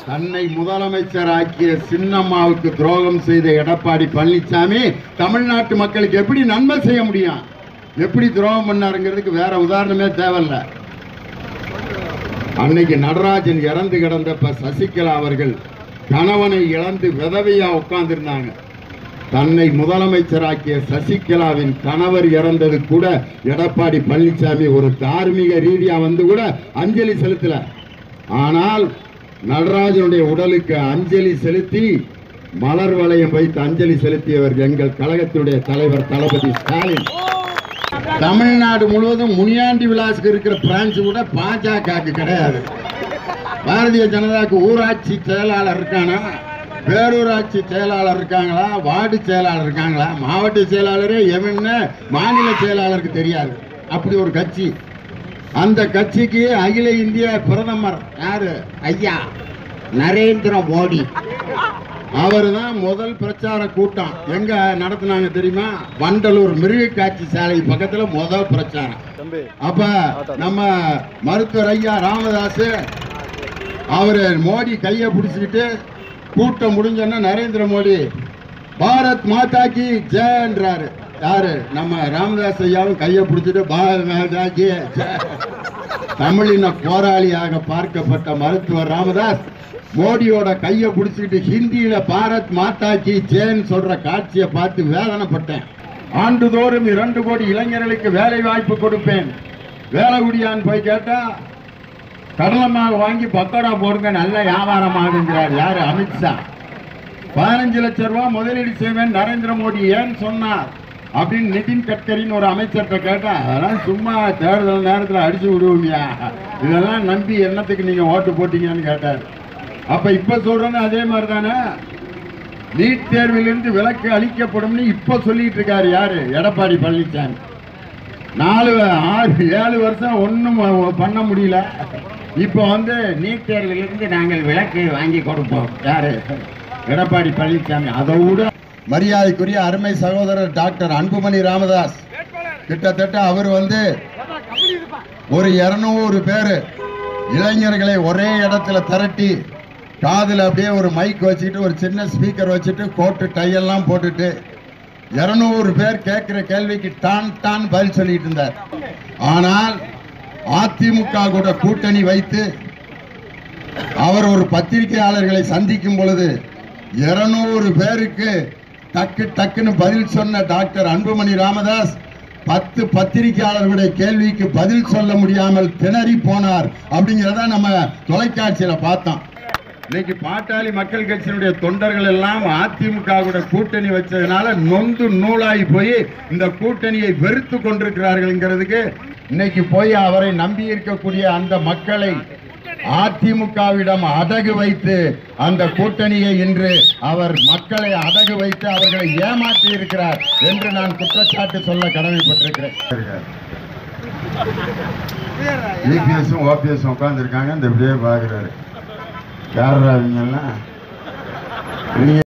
தன்னை முதலமைச்சர் ஆக்கிய சின்னம்மாவுக்கு துரோகம் செய்த எடப்பாடி பழனிசாமி தமிழ்நாட்டு மக்களுக்கு எப்படி நன்மை செய்ய முடியும்? எப்படி துரோகம் பண்ணாருங்கிறதுக்கு வேற உதாரணமே தேவையில்ல. அன்னைக்கு நடராஜன் இறந்து கிடந்தப்ப சசிகலா அவர்கள் கணவனை இழந்து விதவையா உட்கார்ந்திருந்தாங்க. தன்னை முதலமைச்சராக்கிய சசிகலாவின் கணவர் இறந்தது கூட எடப்பாடி பழனிசாமி ஒரு தார்மீக ரீதியா வந்து கூட அஞ்சலி செலுத்தல. ஆனால் நடராஜனுடைய உடலுக்கு அஞ்சலி செலுத்தி மலர் வளையம் வைத்து அஞ்சலி செலுத்தியவர் எங்கள் கழகத்தினுடைய தலைவர் தளபதி ஸ்டாலின். தமிழ்நாடு முழுவதும் முனியாண்டி விலாஸுக்கு இருக்கிற பிரான்ச் கூட பாஜகவுக்கு கிடையாது. பாரதிய ஜனதாக்கு ஊராட்சி செயலாளர் இருக்கானா? பேரூராட்சி செயலாளர் இருக்காங்களா? வார்டு செயலாளர் இருக்காங்களா? மாவட்ட செயலாளரே எவன்னு மாநில செயலாளருக்கு தெரியாது. அப்படி ஒரு கட்சி. அந்த கட்சிக்கு அகில இந்திய பிரதமர் யாரு? ஐயா நரேந்திர மோடி. அவர் தான் முதல் பிரச்சார கூட்டம். எங்க நடத்துனாங்க தெரியுமா? வண்டலூர் மிருக காட்சி சாலை பக்கத்துல முதல் பிரச்சாரம். அப்ப நம்ம மருத்துவர் ஐயா ராமதாஸ் அவரு மோடி கையை பிடிச்சுக்கிட்டு கூட்டம் முடிஞ்சோன்னா நரேந்திர மோடி பாரத் மாதா கி ஜெயன்றாரு யாரு? நம்ம ராமதாஸ் ஐயாவும் கையை பிடிச்சிட்டு பாரத் தமிழின போராளியாக பார்க்கப்பட்ட மருத்துவர் ராமதாஸ் மோடியோட கையை பிடிச்சிக்கிட்டு ஹிந்தியில பாரத் மாதா கி ஜெயன் சொல்ற காட்சியை பார்த்து வேதனைப்பட்டேன். ஆண்டுதோறும் இரண்டு கோடி இளைஞர்களுக்கு வேலை வாய்ப்பு கொடுப்பேன். வேலை குடியான்னு போய் கேட்டா கடலமாக வாங்கி பக்கோடா போடுங்க நல்ல வியாபாரம் ஆகுங்கிறார். யாரு? அமித்ஷா. பதினஞ்சு லட்சம் ரூபாய் முதலீடு செய்வேன் நரேந்திர மோடி ஏன் சொன்னார். அப்படின்னு நிதின் கட்கரின்னு ஒரு அமைச்சர்கிட்ட கேட்டா அதெல்லாம் சும்மா தேர்தல் நேரத்தில் அடிச்சு விடுவோம்யா. இதெல்லாம் நம்பி என்னத்துக்கு நீங்கள் ஓட்டு போட்டீங்கன்னு கேட்டார். அப்போ இப்போ சொல்கிறேன்னு அதே மாதிரி தானே நீட் தேர்விலிருந்து விலக்கு அளிக்கப்படும்னு இப்போ சொல்லிட்டு இருக்காரு யாரு? எடப்பாடி பழனிசாமி நாலு ஆறு ஏழு வருஷம் ஒன்றும் பண்ண முடியல. இப்போ வந்து நீட் தேர்விலிருந்து நாங்கள் விலக்கு வாங்கி கொடுப்போம். யாரு? எடப்பாடி பழனிசாமி அதை விட மரியாதைக்குரிய அருமை சகோதரர் டாக்டர் அன்புமணி ராமதாஸ். கிட்டத்தட்ட அவர் வந்து ஒரு இருநூறு பேர் இளைஞர்களை ஒரே இடத்துல திரட்டி காதில் அப்படியே ஒரு மைக் வச்சுக்கிட்டு ஒரு சின்ன ஸ்பீக்கர் வச்சுட்டு கோட்டு டையெல்லாம் போட்டுட்டு இருநூறு பேர் கேட்கிற கேள்விக்கு டான் டான் பதில் சொல்லிட்டு இருந்தார். ஆனால் அதிமுக கூட கூட்டணி வைத்து அவர் ஒரு பத்திரிகையாளர்களை சந்திக்கும் பொழுது இருநூறு பேருக்கு டக்கு டக்குன்னு பதில் சொன்ன டாக்டர் அன்புமணி ராமதாஸ் பத்து பத்திரிகையாளர்களுடைய கேள்விக்கு பதில் சொல்ல முடியாமல் திணறி போனார் அப்படிங்கிறத நம்ம தொலைக்காட்சியில பார்த்தோம். இன்னைக்கு பாட்டாளி மக்கள் கட்சியினுடைய தொண்டர்கள் எல்லாம் அதிமுக கூட்டணி வச்சதுனால நொந்து நூலாகி போய் இந்த கூட்டணியை வெறுத்து கொண்டிருக்கிறார்கள்ங்கிறதுக்கு இன்னைக்கு போய் அவரை நம்பி இருக்கக்கூடிய அந்த மக்களை அதிமுகவிடம் அடகு வைத்து அந்த கூட்டணியை இன்று அவர் மக்களை அடகு வைத்து அவர்களை ஏமாற்றி இருக்கிறார் என்று நான் குற்றச்சாட்டு சொல்ல கடமைப்பட்டிருக்கிறேன். இபிஎஸும் ஓபிஎஸும் உட்காந்துருக்காங்க இந்த இப்படியே பார்க்குறாரு. யாரா அவங்கெல்லாம் நீங்க